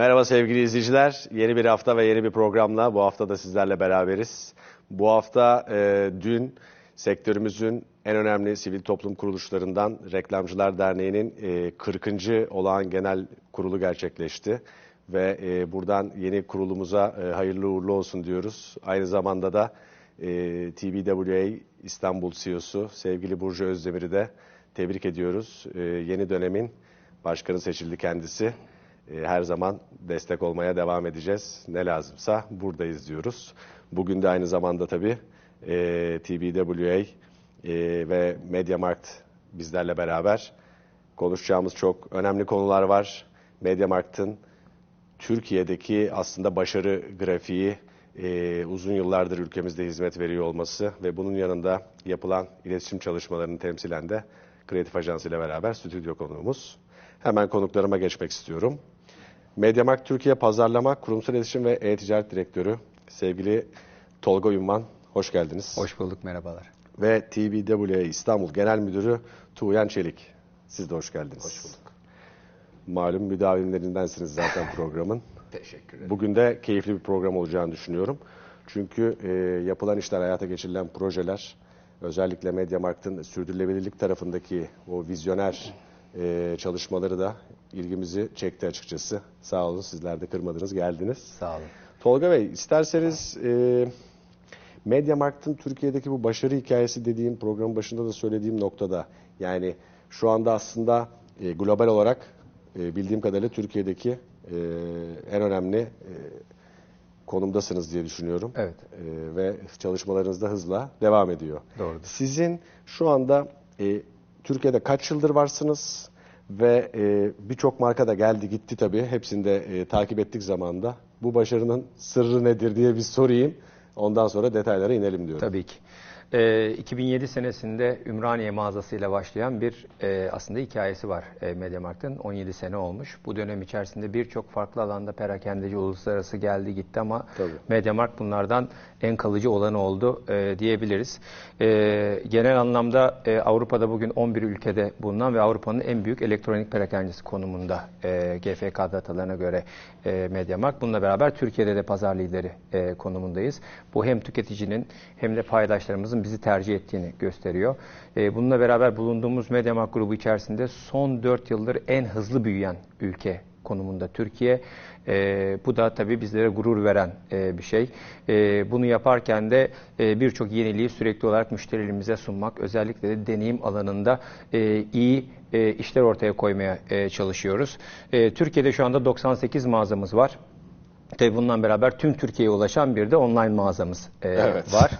Merhaba sevgili izleyiciler. Yeni bir hafta ve yeni bir programla bu hafta da sizlerle beraberiz. Bu hafta e, dün sektörümüzün en önemli sivil toplum kuruluşlarından Reklamcılar Derneği'nin e, 40. olağan genel kurulu gerçekleşti. Ve e, buradan yeni kurulumuza e, hayırlı uğurlu olsun diyoruz. Aynı zamanda da e, TBWA İstanbul CEO'su sevgili Burcu Özdemir'i de tebrik ediyoruz. E, yeni dönemin başkanı seçildi kendisi. E, her zaman destek olmaya devam edeceğiz. Ne lazımsa buradayız diyoruz. Bugün de aynı zamanda tabii e, TBWA e, ve MediaMarkt bizlerle beraber konuşacağımız çok önemli konular var. MediaMarkt'ın Türkiye'deki aslında başarı grafiği e, uzun yıllardır ülkemizde hizmet veriyor olması ve bunun yanında yapılan iletişim çalışmalarını temsilen de Kreatif Ajans ile beraber stüdyo konuğumuz. Hemen konuklarıma geçmek istiyorum. Mediamarkt Türkiye Pazarlama, Kurumsal İletişim ve E-Ticaret Direktörü sevgili Tolga Uyumman, hoş geldiniz. Hoş bulduk, merhabalar. Ve TBWA İstanbul Genel Müdürü Tuğyan Çelik, siz de hoş geldiniz. Hoş bulduk. Malum müdavimlerindensiniz zaten programın. Teşekkür ederim. Bugün de keyifli bir program olacağını düşünüyorum. Çünkü e, yapılan işler, hayata geçirilen projeler, özellikle Mediamarkt'ın sürdürülebilirlik tarafındaki o vizyoner e, çalışmaları da ilgimizi çekti açıkçası. Sağ olun sizler de kırmadınız, geldiniz. Sağ olun. Tolga Bey, isterseniz e, Mediamarkt'ın Türkiye'deki bu başarı hikayesi dediğim programın başında da söylediğim noktada yani şu anda aslında e, global olarak e, bildiğim kadarıyla Türkiye'deki e, en önemli e, konumdasınız diye düşünüyorum. Evet. E, ve çalışmalarınız da hızla devam ediyor. Doğrudur. Sizin şu anda e, Türkiye'de kaç yıldır varsınız ve e, birçok marka da geldi gitti tabii. Hepsini de e, takip ettik zamanda. Bu başarının sırrı nedir diye bir sorayım. Ondan sonra detaylara inelim diyorum. Tabii ki. Ee, 2007 senesinde Ümraniye mağazasıyla başlayan bir e, aslında hikayesi var e, Mediamarkt'ın. 17 sene olmuş. Bu dönem içerisinde birçok farklı alanda perakendeci uluslararası geldi gitti ama Tabii. Mediamarkt bunlardan en kalıcı olanı oldu e, diyebiliriz. E, genel anlamda e, Avrupa'da bugün 11 ülkede bulunan ve Avrupa'nın en büyük elektronik perakendecisi konumunda e, GFK datalarına göre e, Mediamarkt. Bununla beraber Türkiye'de de pazar lideri e, konumundayız. Bu hem tüketicinin hem de paydaşlarımızın bizi tercih ettiğini gösteriyor. E, bununla beraber bulunduğumuz Mediamarkt grubu içerisinde son 4 yıldır en hızlı büyüyen ülke konumunda Türkiye. E, bu da tabii bizlere gurur veren e, bir şey. E, bunu yaparken de e, birçok yeniliği sürekli olarak müşterilerimize sunmak, özellikle de deneyim alanında e, iyi e, işler ortaya koymaya e, çalışıyoruz. E, Türkiye'de şu anda 98 mağazamız var. Tabii bundan beraber tüm Türkiye'ye ulaşan bir de online mağazamız e, Evet. var.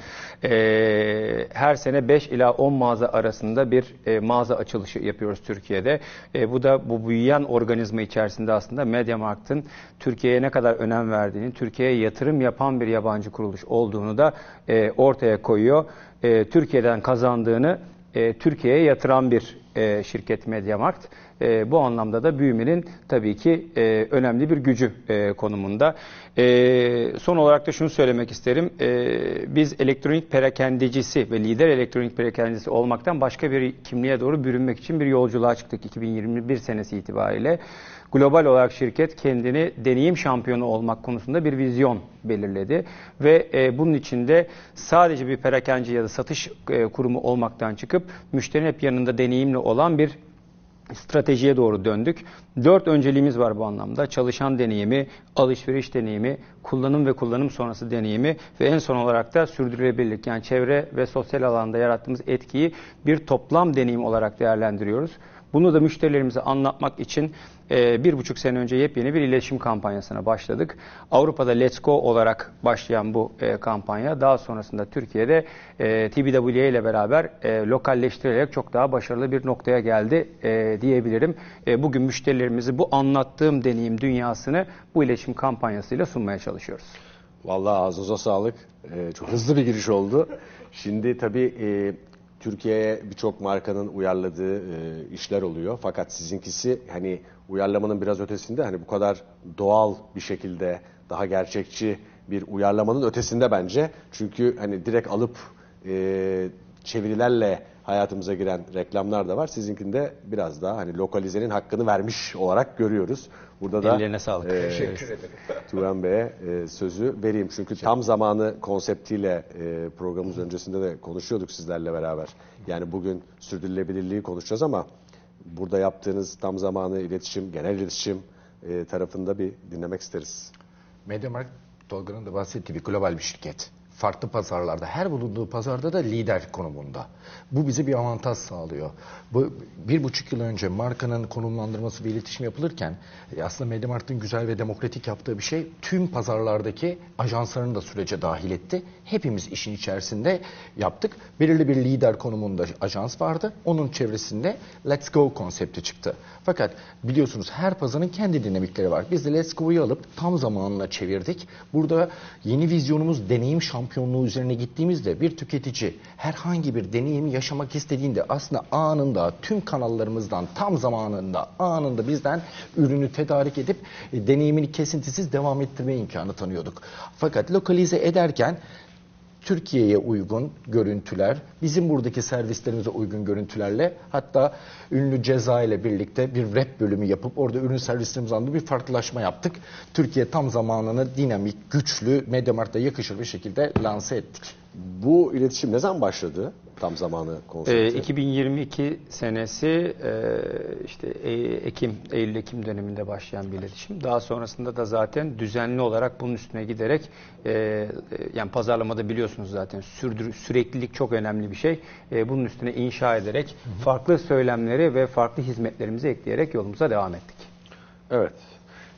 E, her sene 5 ila 10 mağaza arasında bir e, mağaza açılışı yapıyoruz Türkiye'de. E, bu da bu büyüyen organizma içerisinde aslında Mediamarkt'ın Türkiye'ye ne kadar önem verdiğini, Türkiye'ye yatırım yapan bir yabancı kuruluş olduğunu da e, ortaya koyuyor. E, Türkiye'den kazandığını e, Türkiye'ye yatıran bir e, şirket Mediamarkt. E, bu anlamda da büyümenin tabii ki e, önemli bir gücü konumunda. Son olarak da şunu söylemek isterim. Biz elektronik perakendecisi ve lider elektronik perakendecisi olmaktan başka bir kimliğe doğru bürünmek için bir yolculuğa çıktık 2021 senesi itibariyle. Global olarak şirket kendini deneyim şampiyonu olmak konusunda bir vizyon belirledi ve e, bunun içinde sadece bir perakende ya da satış e, kurumu olmaktan çıkıp müşterinin hep yanında deneyimli olan bir stratejiye doğru döndük. Dört önceliğimiz var bu anlamda. Çalışan deneyimi, alışveriş deneyimi, kullanım ve kullanım sonrası deneyimi ve en son olarak da sürdürülebilirlik yani çevre ve sosyal alanda yarattığımız etkiyi bir toplam deneyim olarak değerlendiriyoruz. Bunu da müşterilerimize anlatmak için e, bir buçuk sene önce yepyeni bir iletişim kampanyasına başladık. Avrupa'da Let's Go olarak başlayan bu e, kampanya daha sonrasında Türkiye'de e, TBWA ile beraber e, lokalleştirilerek çok daha başarılı bir noktaya geldi e, diyebilirim. Bugün müşterilerimizi bu anlattığım deneyim dünyasını bu iletişim kampanyasıyla sunmaya çalışıyoruz. Vallahi ağzınıza sağlık. Ee, çok hızlı bir giriş oldu. Şimdi tabii Türkiye'ye birçok markanın uyarladığı e, işler oluyor. Fakat sizinkisi hani uyarlamanın biraz ötesinde hani bu kadar doğal bir şekilde daha gerçekçi bir uyarlamanın ötesinde bence. Çünkü hani direkt alıp e, çevirilerle hayatımıza giren reklamlar da var. Sizinkinde biraz daha hani lokalizenin hakkını vermiş olarak görüyoruz. Burada da Ellerine sağlık. e, Teşekkür Turan Bey'e e, sözü vereyim. Çünkü tam zamanı konseptiyle e, programımız öncesinde de konuşuyorduk sizlerle beraber. Yani bugün sürdürülebilirliği konuşacağız ama burada yaptığınız tam zamanı iletişim, genel iletişim e, tarafında bir dinlemek isteriz. Mediamarkt Tolga'nın da bahsettiği bir global bir şirket. Farklı pazarlarda, her bulunduğu pazarda da lider konumunda. Bu bize bir avantaj sağlıyor. Bu bir buçuk yıl önce markanın konumlandırması ve iletişim yapılırken e, aslında Mediamarkt'ın güzel ve demokratik yaptığı bir şey tüm pazarlardaki ajanslarını da sürece dahil etti. Hepimiz işin içerisinde yaptık. Belirli bir lider konumunda ajans vardı. Onun çevresinde Let's Go konsepti çıktı. Fakat biliyorsunuz her pazarın kendi dinamikleri var. Biz de Let's Go'yu alıp tam zamanına çevirdik. Burada yeni vizyonumuz deneyim şampiyonluğu üzerine gittiğimizde bir tüketici herhangi bir deneyimi yaşamak istediğinde aslında anında tüm kanallarımızdan tam zamanında anında bizden ürünü tedarik edip e, deneyimini kesintisiz devam ettirme imkanı tanıyorduk. Fakat lokalize ederken Türkiye'ye uygun görüntüler, bizim buradaki servislerimize uygun görüntülerle hatta ünlü Ceza ile birlikte bir rap bölümü yapıp orada ürün servislerimiz anlamda bir farklılaşma yaptık. Türkiye tam zamanını dinamik, güçlü, Mediamarkt'a yakışır bir şekilde lanse ettik. Bu iletişim ne zaman başladı? Tam zamanı konsepti. 2022 senesi e, işte e- Ekim, Eylül-Ekim döneminde başlayan bir iletişim. Daha sonrasında da zaten düzenli olarak bunun üstüne giderek e, e, yani pazarlamada biliyorsunuz zaten sürdür, süreklilik çok önemli bir şey. E, bunun üstüne inşa ederek farklı söylemleri ve farklı hizmetlerimizi ekleyerek yolumuza devam ettik. Evet.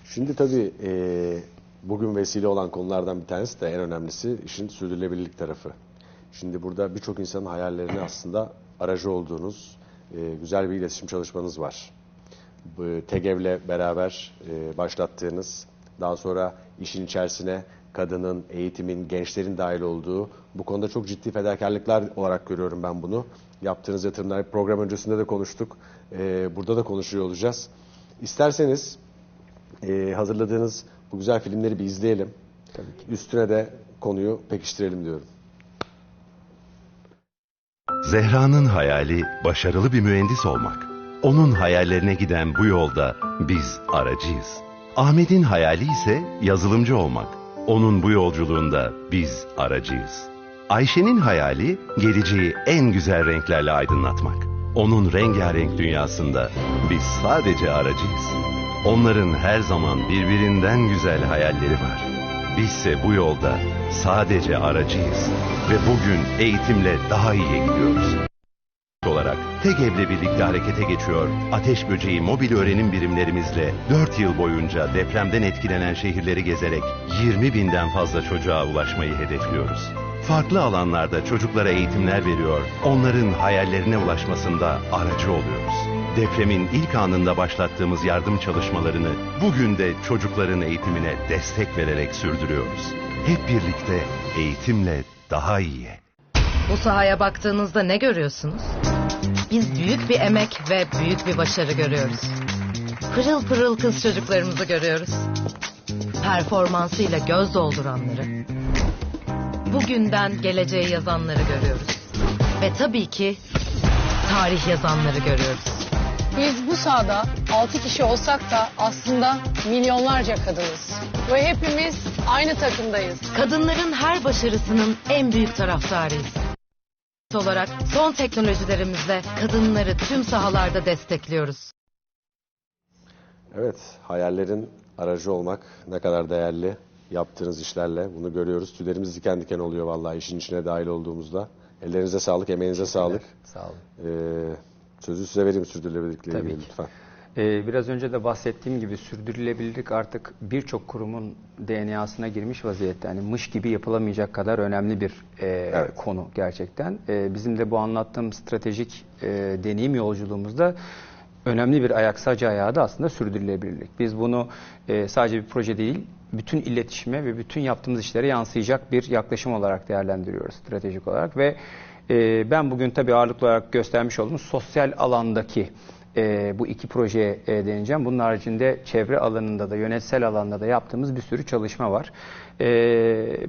Şimdi tabii e, bugün vesile olan konulardan bir tanesi de en önemlisi işin sürdürülebilirlik tarafı. Şimdi burada birçok insanın hayallerini aslında aracı olduğunuz e, güzel bir iletişim çalışmanız var. Bu TEGEV'le beraber e, başlattığınız, daha sonra işin içerisine kadının, eğitimin, gençlerin dahil olduğu bu konuda çok ciddi fedakarlıklar olarak görüyorum ben bunu. Yaptığınız yatırımlar program öncesinde de konuştuk. E, burada da konuşuyor olacağız. İsterseniz e, hazırladığınız bu güzel filmleri bir izleyelim. Üstüne de konuyu pekiştirelim diyorum. Zehra'nın hayali başarılı bir mühendis olmak. Onun hayallerine giden bu yolda biz aracıyız. Ahmet'in hayali ise yazılımcı olmak. Onun bu yolculuğunda biz aracıyız. Ayşe'nin hayali geleceği en güzel renklerle aydınlatmak. Onun rengarenk dünyasında biz sadece aracıyız. Onların her zaman birbirinden güzel hayalleri var. Bizse bu yolda sadece aracıyız ve bugün eğitimle daha iyiye gidiyoruz. olarak TEGEV'le birlikte harekete geçiyor. Ateş böceği mobil öğrenim birimlerimizle 4 yıl boyunca depremden etkilenen şehirleri gezerek 20 binden fazla çocuğa ulaşmayı hedefliyoruz. Farklı alanlarda çocuklara eğitimler veriyor, onların hayallerine ulaşmasında aracı oluyoruz. Depremin ilk anında başlattığımız yardım çalışmalarını bugün de çocukların eğitimine destek vererek sürdürüyoruz. Hep birlikte eğitimle daha iyiye. Bu sahaya baktığınızda ne görüyorsunuz? Biz büyük bir emek ve büyük bir başarı görüyoruz. Pırıl pırıl kız çocuklarımızı görüyoruz. Performansıyla göz dolduranları, bugünden geleceği yazanları görüyoruz. Ve tabii ki tarih yazanları görüyoruz. Biz bu sahada 6 kişi olsak da aslında milyonlarca kadınız. Ve hepimiz aynı takımdayız. Kadınların her başarısının en büyük taraftarıyız. olarak son teknolojilerimizle kadınları tüm sahalarda destekliyoruz. Evet, hayallerin aracı olmak ne kadar değerli yaptığınız işlerle bunu görüyoruz. Tüylerimiz diken diken oluyor vallahi işin içine dahil olduğumuzda. Ellerinize sağlık, emeğinize sağlık. Sağ olun. Ee, sözü size vereyim sürdürülebilirlikle Tabii ilgili ki. lütfen. Ee, biraz önce de bahsettiğim gibi sürdürülebilirlik artık birçok kurumun DNA'sına girmiş vaziyette. Yani mış gibi yapılamayacak kadar önemli bir e, Evet. konu gerçekten. E, bizim de bu anlattığım stratejik e, deneyim yolculuğumuzda önemli bir ayak sacı ayağı da aslında sürdürülebilirlik. Biz bunu e, sadece bir proje değil, bütün iletişime ve bütün yaptığımız işlere yansıyacak bir yaklaşım olarak değerlendiriyoruz stratejik olarak ve e, ben bugün tabii ağırlıklı olarak göstermiş olduğum sosyal alandaki e, bu iki projeye e, değineceğim. Bunun haricinde çevre alanında da yönetsel alanda da yaptığımız bir sürü çalışma var. E,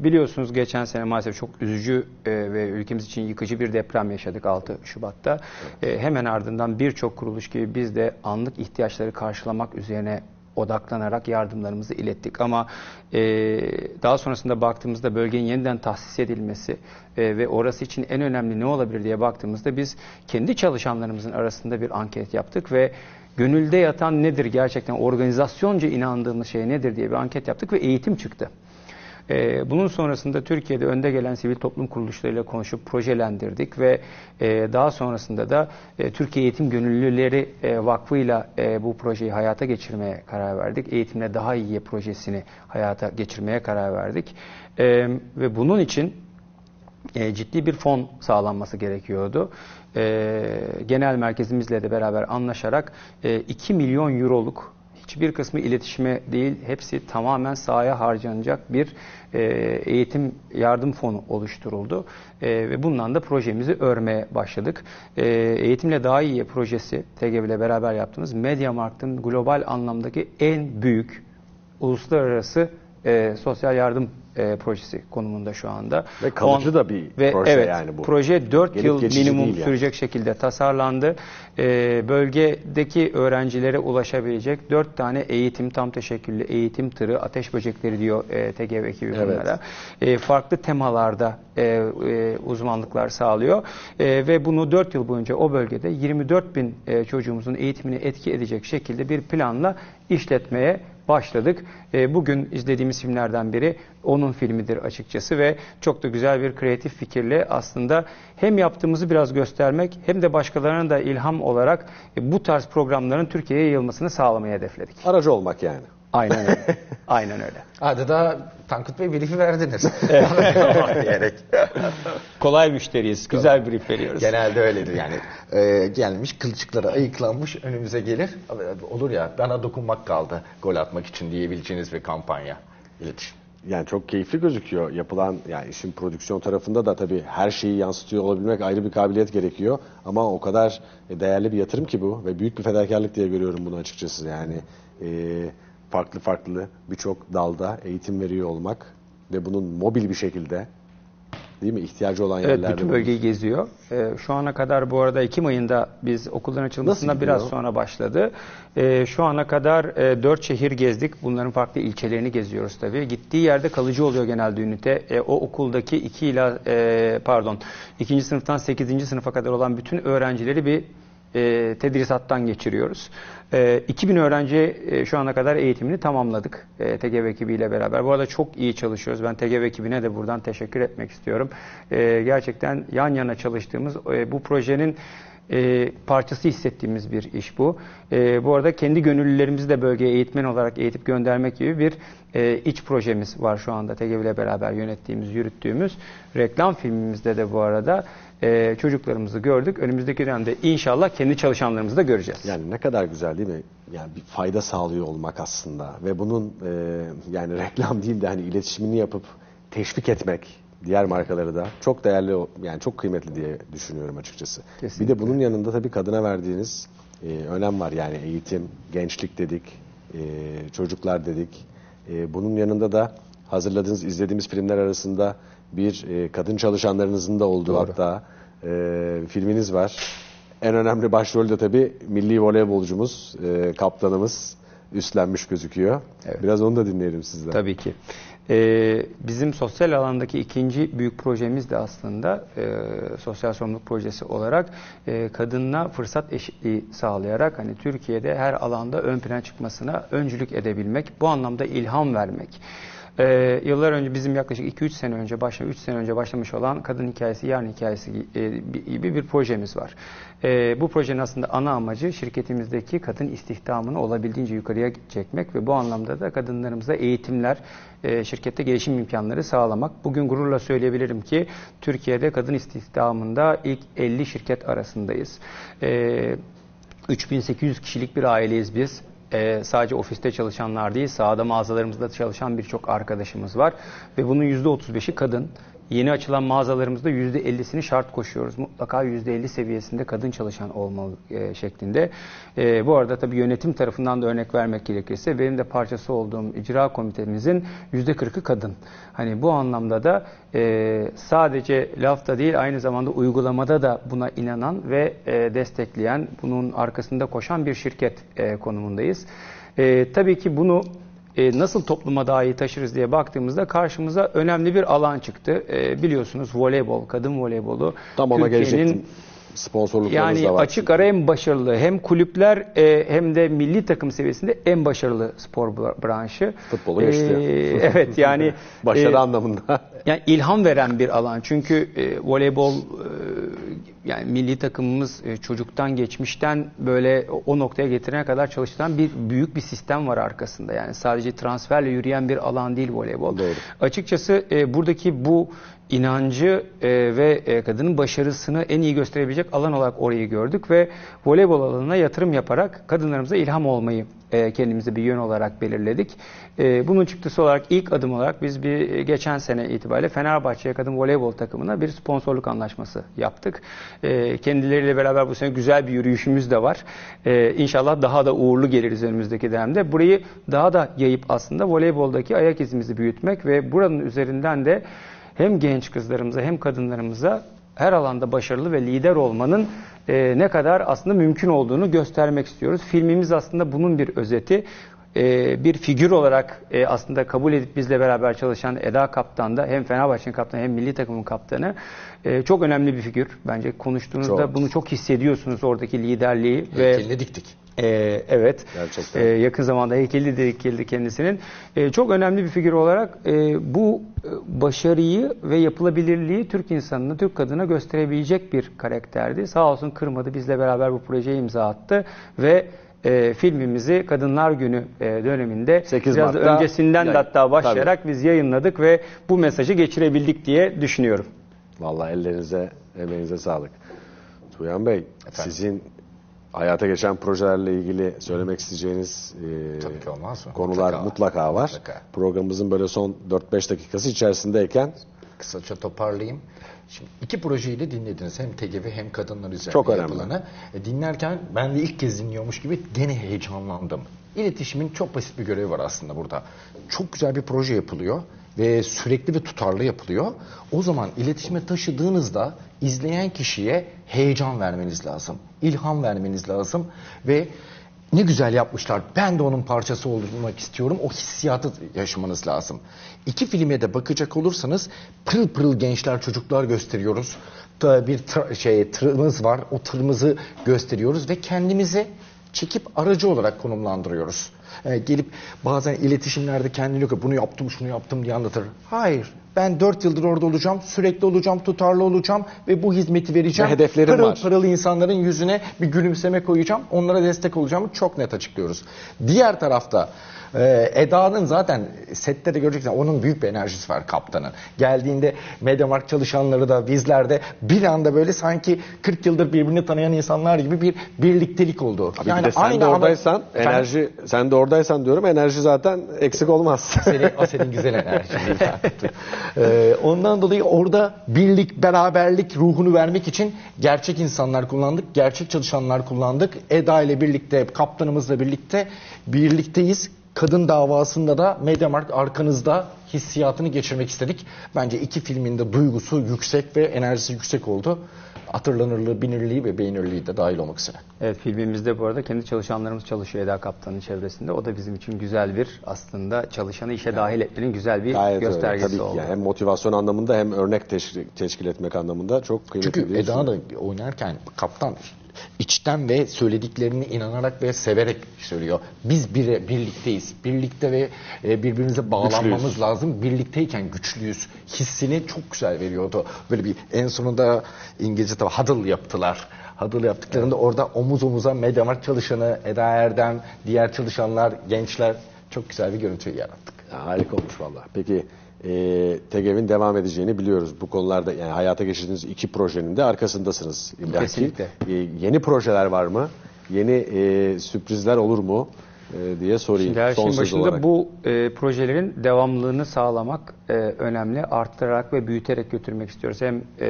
biliyorsunuz geçen sene maalesef çok üzücü e, ve ülkemiz için yıkıcı bir deprem yaşadık 6 Şubat'ta. E, hemen ardından birçok kuruluş gibi biz de anlık ihtiyaçları karşılamak üzerine odaklanarak yardımlarımızı ilettik. Ama e, daha sonrasında baktığımızda bölgenin yeniden tahsis edilmesi e, ve orası için en önemli ne olabilir diye baktığımızda biz kendi çalışanlarımızın arasında bir anket yaptık ve gönülde yatan nedir gerçekten organizasyonca inandığımız şey nedir diye bir anket yaptık ve eğitim çıktı. Ee, bunun sonrasında Türkiye'de önde gelen sivil toplum kuruluşlarıyla konuşup projelendirdik ve e, daha sonrasında da e, Türkiye Eğitim Gönüllüleri e, Vakfı'yla e, bu projeyi hayata geçirmeye karar verdik. Eğitimle Daha İyiye projesini hayata geçirmeye karar verdik. Ve bunun için ciddi bir fon sağlanması gerekiyordu. Genel merkezimizle de beraber anlaşarak e, 2 milyon euroluk hiçbir kısmı iletişime değil, hepsi tamamen sahaya harcanacak bir e, eğitim yardım fonu oluşturuldu. E, ve bundan da projemizi örmeye başladık. E, Eğitimle Daha İyi projesi, TGV ile beraber yaptığımız Mediamarkt'ın global anlamdaki en büyük uluslararası e, sosyal yardım e, projesi konumunda şu anda. Ve kalıcı da bir ve proje evet, yani bu. Proje 4 Gelip yıl minimum yani. sürecek şekilde tasarlandı. E, bölgedeki öğrencilere ulaşabilecek 4 tane eğitim, tam teşekküllü eğitim tırı, ateş böcekleri diyor e, TGV ekibi Evet. bunlara. E, farklı temalarda e, e, uzmanlıklar sağlıyor. E, ve bunu 4 yıl boyunca o bölgede 24 bin e, çocuğumuzun eğitimini etki edecek şekilde bir planla işletmeye başladık. E, bugün izlediğimiz filmlerden biri onun filmidir açıkçası ve çok da güzel bir kreatif fikirle aslında hem yaptığımızı biraz göstermek hem de başkalarına da ilham olarak e, bu tarz programların Türkiye'ye yayılmasını sağlamayı hedefledik. Aracı olmak yani. Aynen öyle. Aynen öyle. Adeta Tankut Bey brief'i verdiniz. diyerek. Kolay müşteriyiz. Güzel brief veriyoruz. Genelde öyledir yani. Ee, gelmiş kılçıkları ayıklanmış önümüze gelir. Olur ya bana dokunmak kaldı gol atmak için diyebileceğiniz bir kampanya. iletişim. Yani çok keyifli gözüküyor. Yapılan yani işin prodüksiyon tarafında da tabii her şeyi yansıtıyor olabilmek ayrı bir kabiliyet gerekiyor. Ama o kadar değerli bir yatırım ki bu ve büyük bir fedakarlık diye görüyorum bunu açıkçası. Yani e, farklı farklı birçok dalda eğitim veriyor olmak ve bunun mobil bir şekilde değil mi ihtiyacı olan Evet, yerlerde. bütün bunu- bölgeyi geziyor. Ee, şu ana kadar bu arada Ekim ayında biz okulların açılmasına biraz sonra başladı. Ee, şu ana kadar e, 4 şehir gezdik. Bunların farklı ilçelerini geziyoruz tabii. Gittiği yerde kalıcı oluyor genelde ünite. E, o okuldaki 2 ila e, pardon 2. sınıftan 8. sınıfa kadar olan bütün öğrencileri bir e, tedrisattan geçiriyoruz. E, 2000 öğrenci e, şu ana kadar eğitimini tamamladık e, TGV ekibiyle beraber. Bu arada çok iyi çalışıyoruz. Ben TGV ekibine de buradan teşekkür etmek istiyorum. E, gerçekten yan yana çalıştığımız e, bu projenin e, parçası hissettiğimiz bir iş bu. E, bu arada kendi gönüllülerimizi de bölgeye eğitmen olarak eğitip göndermek gibi bir e, iç projemiz var şu anda TGV ile beraber yönettiğimiz, yürüttüğümüz. Reklam filmimizde de bu arada e, çocuklarımızı gördük. Önümüzdeki dönemde inşallah kendi çalışanlarımızı da göreceğiz. Yani ne kadar güzel değil mi? Yani bir fayda sağlıyor olmak aslında ve bunun e, yani reklam değil de hani iletişimini yapıp teşvik etmek diğer markaları da çok değerli yani çok kıymetli diye düşünüyorum açıkçası. Kesinlikle. Bir de bunun yanında tabii kadına verdiğiniz e, önem var yani eğitim, gençlik dedik, e, çocuklar dedik. E, bunun yanında da hazırladığınız, izlediğimiz filmler arasında bir e, kadın çalışanlarınızın da olduğu hatta e, filminiz var. En önemli başrolü de tabii milli voleybolcumuz, e, kaptanımız üstlenmiş gözüküyor. Biraz onu da dinleyelim sizden. Tabii ki. Ee, bizim sosyal alandaki ikinci büyük projemiz de aslında e, sosyal sorumluluk projesi olarak e, kadınla fırsat eşitliği sağlayarak hani Türkiye'de her alanda ön plana çıkmasına öncülük edebilmek, bu anlamda ilham vermek. Ee, yıllar önce bizim yaklaşık 2-3 sene önce başla 3 sene önce başlamış olan kadın hikayesi yarın hikayesi e, gibi bir projemiz var. Ee, bu projenin aslında ana amacı şirketimizdeki kadın istihdamını olabildiğince yukarıya çekmek ve bu anlamda da kadınlarımıza eğitimler, e, şirkette gelişim imkanları sağlamak. Bugün gururla söyleyebilirim ki Türkiye'de kadın istihdamında ilk 50 şirket arasındayız. Ee, 3800 kişilik bir aileyiz biz. Ee, sadece ofiste çalışanlar değil, sahada mağazalarımızda çalışan birçok arkadaşımız var. Ve bunun %35'i kadın. Yeni açılan mağazalarımızda %50'sini şart koşuyoruz. Mutlaka %50 seviyesinde kadın çalışan olmalı e, şeklinde. E, bu arada tabii yönetim tarafından da örnek vermek gerekirse benim de parçası olduğum icra komitemizin %40'ı kadın. Hani bu anlamda da e, sadece lafta değil aynı zamanda uygulamada da buna inanan ve e, destekleyen, bunun arkasında koşan bir şirket e, konumundayız. E, tabii ki bunu e, nasıl topluma daha iyi taşırız diye baktığımızda karşımıza önemli bir alan çıktı. E, biliyorsunuz voleybol, kadın voleybolu. Tam ona gelecektim. Sponsorluklarınız yani da var. açık ara en başarılı hem kulüpler e, hem de milli takım seviyesinde en başarılı spor bra- branşı. Futbolu geçti. E, evet yani Başarı e, anlamında. yani ilham veren bir alan. Çünkü e, voleybol e, yani milli takımımız e, çocuktan geçmişten böyle o- o noktaya getirene kadar çalışılan bir büyük bir sistem var arkasında. Yani sadece transferle yürüyen bir alan değil voleybol. Doğru. Açıkçası e, buradaki bu inancı e, ve e, kadının başarısını en iyi gösterebilecek alan olarak orayı gördük ve voleybol alanına yatırım yaparak kadınlarımıza ilham olmayı e, kendimize bir yön olarak belirledik. E, bunun çıktısı olarak ilk adım olarak biz bir e, geçen sene itibariyle Fenerbahçe kadın voleybol takımına bir sponsorluk anlaşması yaptık. E, kendileriyle beraber bu sene güzel bir yürüyüşümüz de var. E, inşallah daha da uğurlu geliriz önümüzdeki dönemde. Burayı daha da yayıp aslında voleyboldaki ayak izimizi büyütmek ve buranın üzerinden de hem genç kızlarımıza hem kadınlarımıza her alanda başarılı ve lider olmanın e, ne kadar aslında mümkün olduğunu göstermek istiyoruz. Filmimiz aslında bunun bir özeti. E, bir figür olarak e, aslında kabul edip bizle beraber çalışan Eda Kaptan da hem Fenerbahçe'nin kaptanı hem milli takımın kaptanı e, çok önemli bir figür. Bence konuştuğunuzda Çok. bunu çok hissediyorsunuz oradaki liderliği ve Heykelini diktik. ee, evet. Gerçekten. Ee, yakın zamanda heykeli de dikildi kendisinin. Ee, çok önemli bir figür olarak e, bu başarıyı ve yapılabilirliği Türk insanına, Türk kadına gösterebilecek bir karakterdi. Sağ olsun kırmadı. Bizle beraber bu projeye imza attı ve e, filmimizi Kadınlar Günü e, döneminde 8 biraz Mart'ta öncesinden de yayın- hatta başlayarak biz yayınladık ve bu mesajı geçirebildik diye düşünüyorum. Vallahi ellerinize, emeğinize sağlık. Tuyan Bey, sizin hayata geçen projelerle ilgili söylemek isteyeceğiniz e, Tabii ki olmaz mı? konular mutlaka, Mutlaka. var. Mutlaka. Programımızın böyle son 4-5 dakikası içerisindeyken Kısaca toparlayayım. Şimdi iki projeyi de dinlediniz. Hem TGV hem kadınlar üzerine Çok önemli. yapılanı. E, dinlerken ben de ilk kez dinliyormuş gibi gene heyecanlandım. İletişimin çok basit bir görevi var aslında burada. Çok güzel bir proje yapılıyor ve sürekli ve tutarlı yapılıyor. O zaman iletişime taşıdığınızda izleyen kişiye heyecan vermeniz lazım. ilham vermeniz lazım ve ne güzel yapmışlar. Ben de onun parçası olmak istiyorum. O hissiyatı yaşamanız lazım. İki filme de bakacak olursanız pırıl pırıl gençler, çocuklar gösteriyoruz. Bir tır- şey tırımız var. O tırımızı gösteriyoruz ve kendimizi çekip aracı olarak konumlandırıyoruz. Ee, gelip bazen iletişimlerde kendini yok bunu yaptım şunu yaptım diye anlatır. Hayır ben dört yıldır orada olacağım, sürekli olacağım, tutarlı olacağım ve bu hizmeti vereceğim. Ve hedeflerim pırıl var. pırıl insanların yüzüne bir gülümseme koyacağım. Onlara destek olacağımı çok net açıklıyoruz. Diğer tarafta e, Eda'nın zaten sette de göreceksiniz onun büyük bir enerjisi var kaptanın. Geldiğinde Mediamarkt çalışanları da bizlerde bir anda böyle sanki 40 yıldır birbirini tanıyan insanlar gibi bir birliktelik oldu. Abi bir de sen de ama- oradaysan Efendim? enerji sen de oradaysan diyorum enerji zaten eksik olmaz. Senin, o senin güzel enerjin. Ee, ondan dolayı orada birlik, beraberlik ruhunu vermek için gerçek insanlar kullandık, gerçek çalışanlar kullandık. Eda ile birlikte, kaptanımızla birlikte birlikteyiz. Kadın davasında da Mediamarkt arkanızda hissiyatını geçirmek istedik. Bence iki filmin de duygusu yüksek ve enerjisi yüksek oldu. Hatırlanırlığı, binirliği ve beğenirliği de dahil olmak üzere. Evet filmimizde bu arada kendi çalışanlarımız çalışıyor Eda Kaptan'ın çevresinde. O da bizim için güzel bir aslında çalışanı işe dahil etmenin güzel bir Gayet öyle. göstergesi Tabii ki oldu. yani hem motivasyon anlamında hem örnek teşkil, teşkil etmek anlamında çok kıymetli Çünkü bir Eda da oynarken kaptan içten ve söylediklerini inanarak ve severek söylüyor. Biz bir, birlikteyiz. Birlikte ve e, birbirimize bağlanmamız Güçlüyüz. lazım. Birlikteyken güçlüyüz. Hissini çok güzel veriyordu. Böyle bir en sonunda İngilizce tabi huddle yaptılar. Huddle yaptıklarında orada omuz omuza Mediamarkt çalışanı, Eda Erdem, diğer çalışanlar, gençler çok güzel bir görüntü yarattık. Ya, harika olmuş vallahi. Peki e, TGV'nin devam edeceğini biliyoruz. Bu konularda yani hayata geçirdiğiniz iki projenin de arkasındasınız. illa ki. Kesinlikle. E, yeni projeler var mı? Yeni e, sürprizler olur mu? E, diye sorayım. Şimdi her şeyin başında olarak. bu e, projelerin devamlılığını sağlamak e, önemli. Arttırarak ve büyüterek götürmek istiyoruz. Hem e,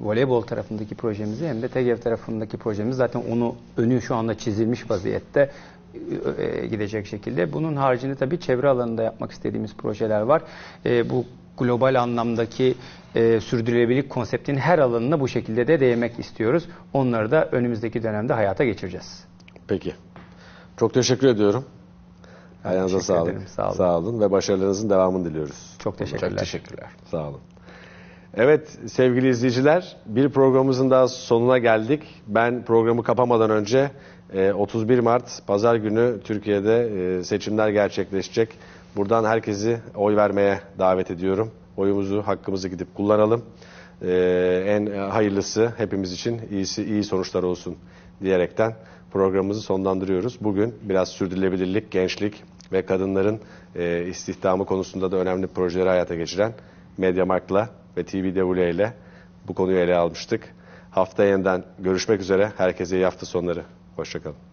voleybol tarafındaki projemizi hem de TGV tarafındaki projemiz zaten onu önü şu anda çizilmiş vaziyette gidecek şekilde. Bunun haricinde tabii çevre alanında yapmak istediğimiz projeler var. E, bu global anlamdaki e, sürdürülebilirlik konseptinin her alanına bu şekilde de değinmek istiyoruz. Onları da önümüzdeki dönemde hayata geçireceğiz. Peki. Çok teşekkür ediyorum. Ayağınıza teşekkür sağlık. ederim, sağ olun. Sağ olun ve başarılarınızın devamını diliyoruz. Çok teşekkürler. Çok teşekkürler. Sağ olun. Evet sevgili izleyiciler bir programımızın daha sonuna geldik. Ben programı kapamadan önce e, 31 Mart Pazar günü Türkiye'de e, seçimler gerçekleşecek. Buradan herkesi oy vermeye davet ediyorum. Oyumuzu, hakkımızı gidip kullanalım. E, En hayırlısı hepimiz için iyisi iyi sonuçlar olsun diyerekten programımızı sonlandırıyoruz. Bugün biraz sürdürülebilirlik, gençlik ve kadınların e, istihdamı konusunda da önemli projeleri hayata geçiren Mediamarkt'la ve TVW ile bu konuyu ele almıştık. Hafta yeniden görüşmek üzere. Herkese iyi hafta sonları. Hoşçakalın.